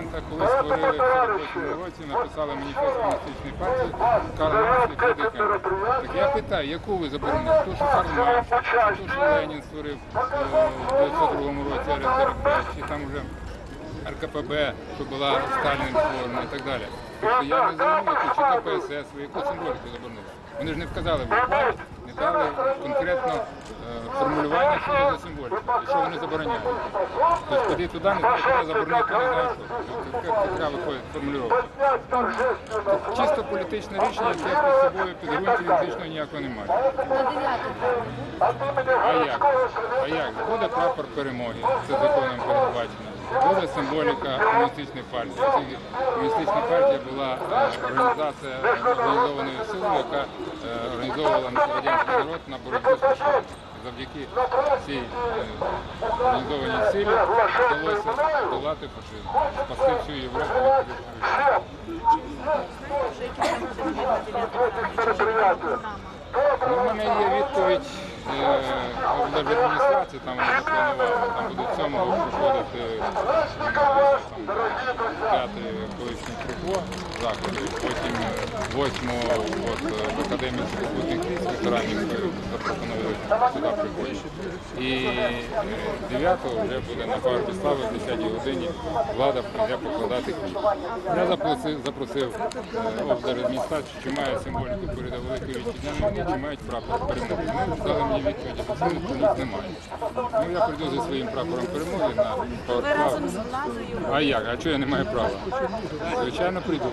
Порошенка, коли створили в 48 році, написали маніфест комуністичної партії Карл Маркс і Так я питаю, яку ви заборонили? Ту, що Карл Маркс, ту, що Ленін створив е, в 1902 році РСРП, чи там вже РКПБ, що була Сталіним створена і так далі. Тобто я не зрозумів, чи КПСС, ви яку символіку заборонили. Вони ж не вказали в ухвалі, не дали конкретно е, формулювання, що це за символіка і що вони забороняють. Тобто куди туди, не знаю, куди заборонити, не знаю що. Така- виходить формулювання. Чисто політичне рішення, яке під собою підґрунтя юридичного ніякого немає. А як? А як? Буде прапор перемоги, це законом передбачено. Буде символіка комуністичної партії. Комуністична партія була е, організація організованої сили, яка організовувала радянський народ на боротьбу з фашизмом. Завдяки цій е, організованій силі вдалося долати фашизм, спасти всю Європу від фашизму. Вже які там буде на 9 програма. Ну, у мене є відповідь е, облдержадміністрації, там вони запланували, там будуть 7 проходити е, п'ятий колишній прикво заходи, потім 8 от, е, в Академії сухопутних військ ветеранів е, запропонували сюди приходити. І 9 вже буде на Парку Слави в 10 годині влада прийде покладати квіти. Я запросив, запросив е, облдержадміністрацію, чи має символіку перед Великої вітчизняної війни, чи мають прапор перемоги. Вони дали мені відповідь, що це ніхто немає. Ну я прийду зі своїм прапором перемоги на Слави. А як? А чого я не маю права? Звичайно, прийду.